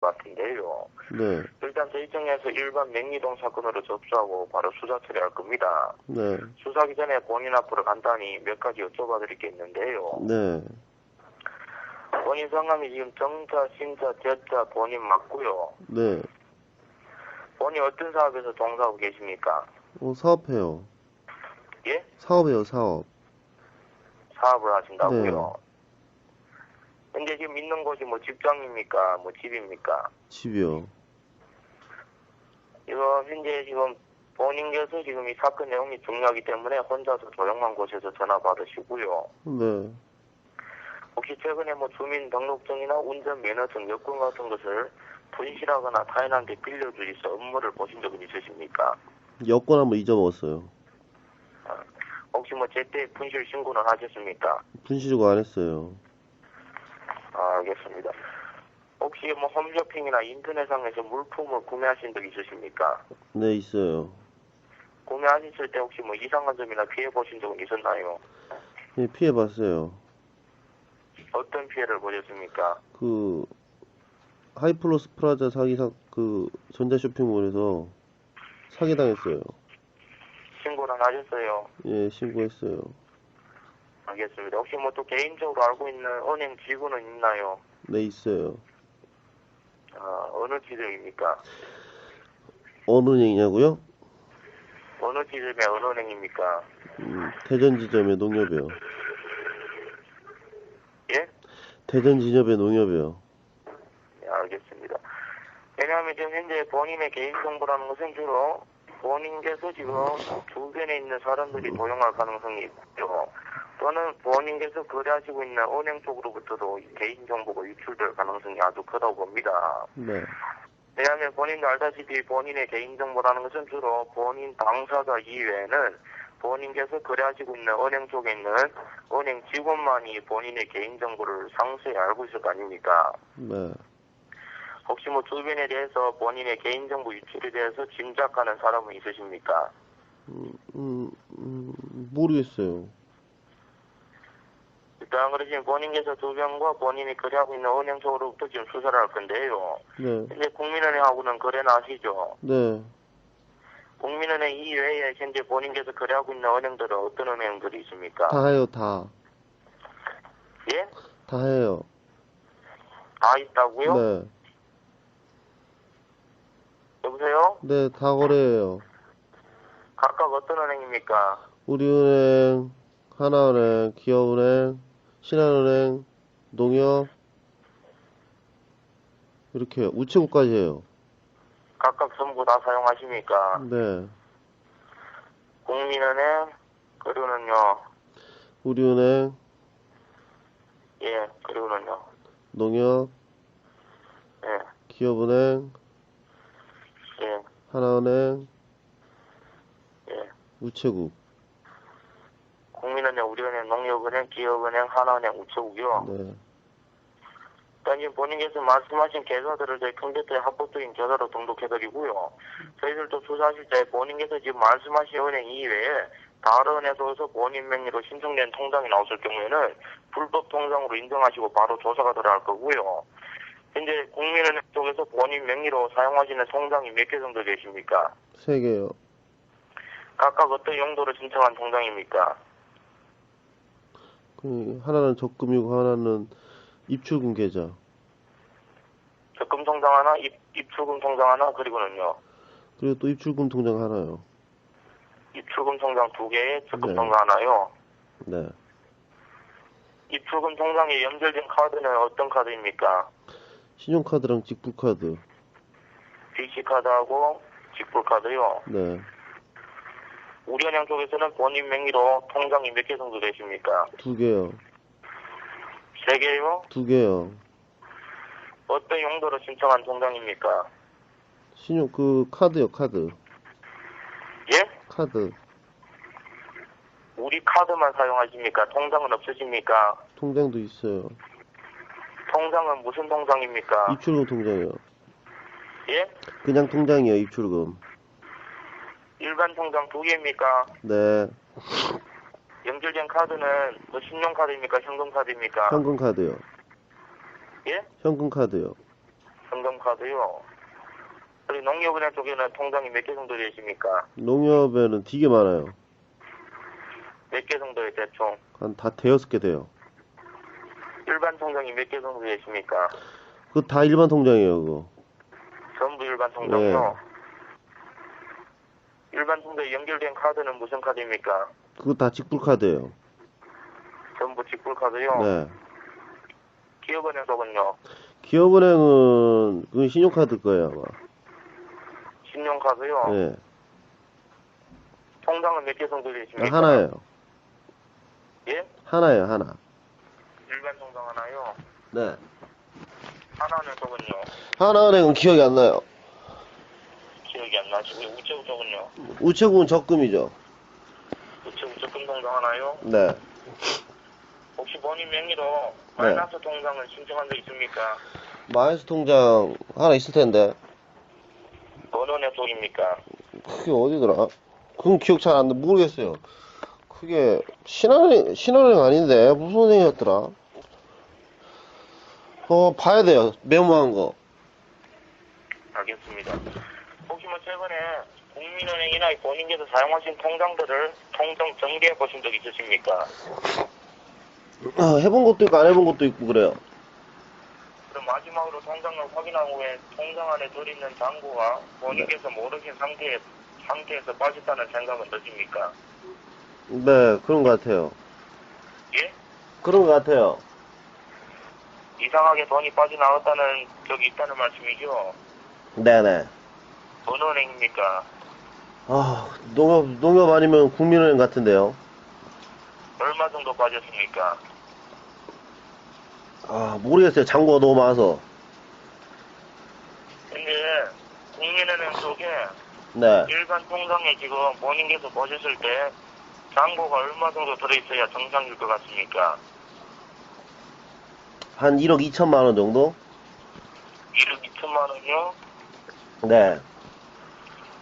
같은데요. 네, 일단 저희 쪽에서 일반 맹리동 사건으로 접수하고 바로 수사 처리할 겁니다. 네, 수사하기 전에 본인 앞으로 간단히 몇 가지 여쭤봐 드릴 게 있는데요. 네, 본인 성함이 지금 정자, 신자, 저자 본인 맞고요. 네. 본인 어떤 사업에서 종사하고 계십니까? 어, 사업해요. 예? 사업해요, 사업. 사업을 하신다고요? 근데 지금 있는 곳이 뭐 직장입니까? 뭐 집입니까? 집이요. 이거 현재 지금 본인께서 지금 이 사건 내용이 중요하기 때문에 혼자서 조용한 곳에서 전화 받으시고요. 네. 혹시 최근에 뭐 주민 등록증이나 운전면허증 여권 같은 것을 분실하거나 타인한테 빌려주셔서 업무를 보신 적은 있으십니까? 여권 한번 잊어먹었어요. 혹시 뭐 제때 분실 신고는 하셨습니까? 분실고 안 했어요. 아, 알겠습니다. 혹시 뭐 홈쇼핑이나 인터넷상에서 물품을 구매하신 적 있으십니까? 네, 있어요. 구매하셨을 때 혹시 뭐 이상한 점이나 피해 보신 적은 있었나요? 네, 피해 봤어요. 어떤 피해를 보셨습니까? 그, 하이플러스 프라자 사기 사, 그, 전자쇼핑몰에서 사기 당했어요. 신고는 하셨어요? 예, 신고했어요. 알겠습니다. 혹시 뭐 또 개인적으로 알고 있는 은행 직원은 있나요? 네, 있어요. 아, 어느 지점입니까? 어느 은행이냐고요? 어느 지점의 어느 은행입니까? 음, 대전 지점의 농협이요. 예? 대전 지점의 농협이요. 네, 알겠습니다. 왜냐하면 지금 현재 본인의 개인정보라는 것은 주로 본인께서 지금 주변에 있는 사람들이 도용할 가능성이 있고요. 또는 본인께서 거래하시고 있는 은행 쪽으로부터도 이 개인 정보가 유출될 가능성이 아주 크다고 봅니다. 네. 왜냐하면 본인도 알다시피 본인의 개인정보라는 것은 주로 본인 당사자 이외에는 본인께서 거래하시고 있는 은행 쪽에 있는 은행 직원만이 본인의 개인정보를 상세히 알고 있을 거 아닙니까? 네. 혹시 뭐 주변에 대해서 본인의 개인정보 유출에 대해서 짐작하는 사람은 있으십니까? 음, 음, 음, 모르겠어요. 일단 그러시면 본인께서 주변과 본인이 거래하고 있는 은행 쪽으로부터 지금 수사를 할 건데요. 네. 현재 국민은행하고는 거래는 하시죠? 네. 국민은행 이외에 현재 본인께서 거래하고 있는 은행들은 어떤 은행들이 있습니까? 다 해요, 다. 예? 다 해요. 다 있다고요? 네. 여보세요? 네, 다 거래해요. 각각 어떤 은행입니까? 우리은행, 하나은행, 기업은행, 신한은행, 농협, 이렇게 우체국까지 해요. 각각 전부 다 사용하십니까? 네. 국민은행, 그리고는요, 우리은행, 예, 그리고는요, 농협, 예, 기업은행, 예, 하나은행, 예. 우체국. 국민은행, 우리은행, 농협은행, 기업은행, 하나은행, 우체국이요. 네. 일단 지금 본인께서 말씀하신 계좌들을 저희 컴퓨터에 합법적인 계좌로 등록해드리고요. 저희들도 수사하실 때 본인께서 지금 말씀하신 은행 이외에 다른 은행에서 본인 명의로 신청된 통장이 나왔을 경우에는 불법 통장으로 인정하시고 바로 조사가 들어갈 거고요. 현재 국민은행 쪽에서 본인 명의로 사용하시는 통장이 몇 개 정도 되십니까? 세 개요. 각각 어떤 용도로 신청한 통장입니까? 그, 하나는 적금이고, 하나는 입출금 계좌. 적금 통장 하나, 입, 입출금 통장 하나, 그리고는요. 그리고 또 입출금 통장 하나요. 입출금 통장 두 개에 적금 네. 통장 하나요. 네. 입출금 통장에 연결된 카드는 어떤 카드입니까? 신용카드랑 직불카드. BC카드하고 직불카드요. 네. 우리은행 쪽에서는 본인 명의로 통장이 몇 개 정도 되십니까? 두 개요. 세 개요? 두 개요. 어떤 용도로 신청한 통장입니까? 신용, 그, 카드요, 카드. 예? 카드. 우리 카드만 사용하십니까? 통장은 없으십니까? 통장도 있어요. 통장은 무슨 통장입니까? 입출금 통장이요. 예? 그냥 통장이요, 입출금. 일반 통장 두 개입니까? 네. 연결된 카드는 뭐 신용카드입니까? 현금카드입니까? 현금카드요. 예? 현금카드요. 현금카드요. 그리고 농협은행 쪽에는 통장이 몇 개 정도 되십니까? 농협에는 되게 많아요. 몇 개 정도에 대충? 한 다 대여섯 개 돼요. 일반 통장이 몇 개 정도 되십니까? 그거 다 일반 통장이에요, 그거. 전부 일반 통장이요. 일 반 통장에 연결된 카드는 무슨 카드입니까? 그거 다 직불 카드예요. 전부 직불 카드요. 네. 기업은행 쪽은요. 기업은행은 그 신용카드 거예요, 아마. 신용카드요. 네. 통장은 몇 개 정도 되십니까? 하나예요. 예? 하나예요, 하나. 일반 통장 하나요. 네. 하나는 쪽은요. 하나은행은 기억이 안 나요. 기억이 안 나시고 우체국 쪽은요. 우체국은 적금이죠. 우체국 적금 통장 하나요. 네. 혹시 본인 명의로 마이너스 통장을 신청한 적 있습니까? 마이스 통장 하나 있을 텐데. 어느 은행 쪽입니까? 그게 어디더라? 그건 기억 잘 안 나, 모르겠어요. 그게 신한은행, 신한은행 아닌데, 무슨 은행이었더라? 어, 봐야 돼요. 메모한 거. 알겠습니다. 최근에 국민은행이나 본인께서 사용하신 통장들을 통장 정리해 보신 적 있으십니까? 아, 해본 것도 있고, 안 해본 것도 있고, 그래요. 그럼 마지막으로 통장을 확인한 후에 통장 안에 들어있는 잔고가 본인께서 모르신 상태에, 상태에서 빠졌다는 생각은 드십니까? 네, 그런 것 같아요. 예? 그런 것 같아요. 이상하게 돈이 빠져나왔다는 적이 있다는 말씀이죠? 네네. 어느 은행입니까? 아, 농협, 농협 아니면 국민은행 같은데요. 얼마 정도 빠졌습니까? 아, 모르겠어요. 잔고가 너무 많아서. 근데 국민은행 쪽에 네. 일반 통장에 지금 본인께서 보셨을 때 잔고가 얼마 정도 들어있어야 정상일 것 같습니까? 한 1억 2천만 원 정도? 1억 2천만 원이요? 네.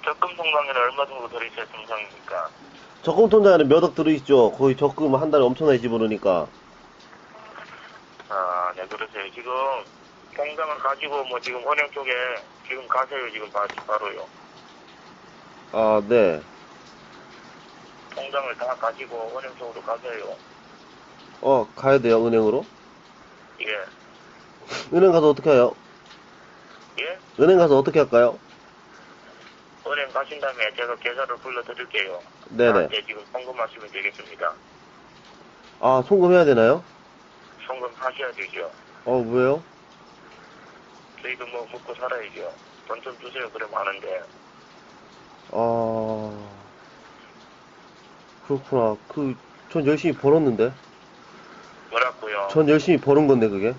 적금 통장에는 얼마 정도 들어있어야 정상입니까? 적금 통장에는 몇 억 들어있죠. 거의 적금 한 달에 엄청나게 집어넣으니까. 아, 네, 그러세요. 지금 통장을 가지고 뭐 지금 은행 쪽에 지금 가세요. 지금 바, 바로요. 아, 네. 통장을 다 가지고 은행 쪽으로 가세요. 어, 가야 돼요, 은행으로? 예. 은행 가서 어떻게 해요? 예? 은행 가서 어떻게 할까요? 은행 가신 다음에 제가 계좌를 불러드릴게요. 네네. 나한테 지금 송금하시면 되겠습니다. 아, 송금해야 되나요? 송금하셔야 되죠. 어, 왜요? 저희도 뭐 먹고 살아야죠. 돈 좀 주세요. 그러면 하는데. 아, 그렇구나. 그, 전 열심히 벌었는데. 뭐라고요? 전 열심히 버는 건데, 그게.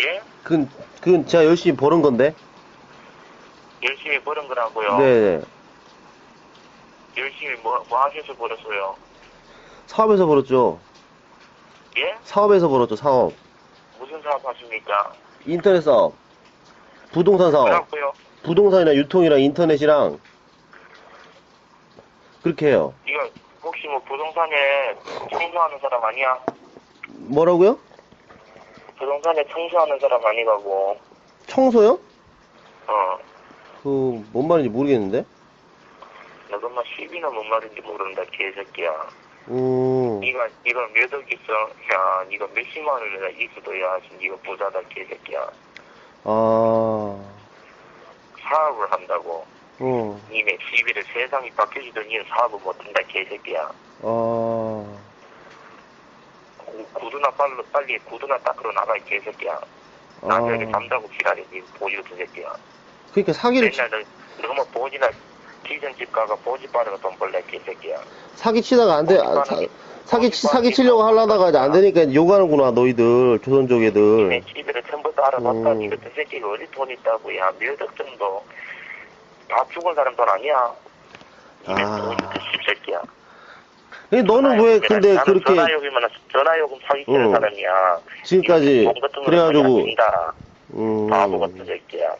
예? 그건, 그건 제가 열심히 버는 건데. 열심히 버는 거라고요. 네네. 열심히 뭐, 뭐 하셔서 벌었어요? 사업에서 벌었죠. 예? 사업에서 벌었죠, 사업. 무슨 사업 하십니까? 인터넷 사업. 부동산 사업. 뭐라고요? 부동산이나 유통이랑 인터넷이랑. 그렇게 해요. 이거 혹시 뭐 부동산에 청소하는 사람 아니야? 뭐라고요? 부동산에 청소하는 사람 아니가고. 청소요? 어. 그, 뭔 말인지 모르겠는데? 너가 막 시비나 뭔 말인지 모른다, 개새끼야. 음, 니가, 니가 몇 억 있어? 야, 니가 몇십만 원이나 있어도 야, 니가 부자다, 개새끼야. 아, 사업을 한다고. 어, 니네 시비를 세상이 바뀌어지도 니는 사업을 못한다, 개새끼야. 아, 구- 구두나 빨리, 빨리 구두나 닦으러 나가, 이 개새끼야. 아. 나중에 잠자고 지랄해, 니 보지 같은 새끼야. 그러니까 사기를, 치- 맨날 너, 너무 보지나 기전집 가가 보지 빠르가 돈 벌래, 개새끼야. 사기 치다가 안 돼, 아, 사, 사기, 치- 사기 치려고 하려다가 이제 안 되니까 이제 욕하는구나, 너희들, 조선족 니네 애들. 시비를 전부 다 알아봤다. 음. 니 같은 새끼가 어디 돈 있다고, 야, 몇억 정도. 다 죽은 사람 돈 아니야. 아. 근데 너는 왜 근데 그렇게 전화요금이면 전화요금 사기치는 응. 사람이야. 지금까지 그래가지고. 음, 바보 같은 새끼야.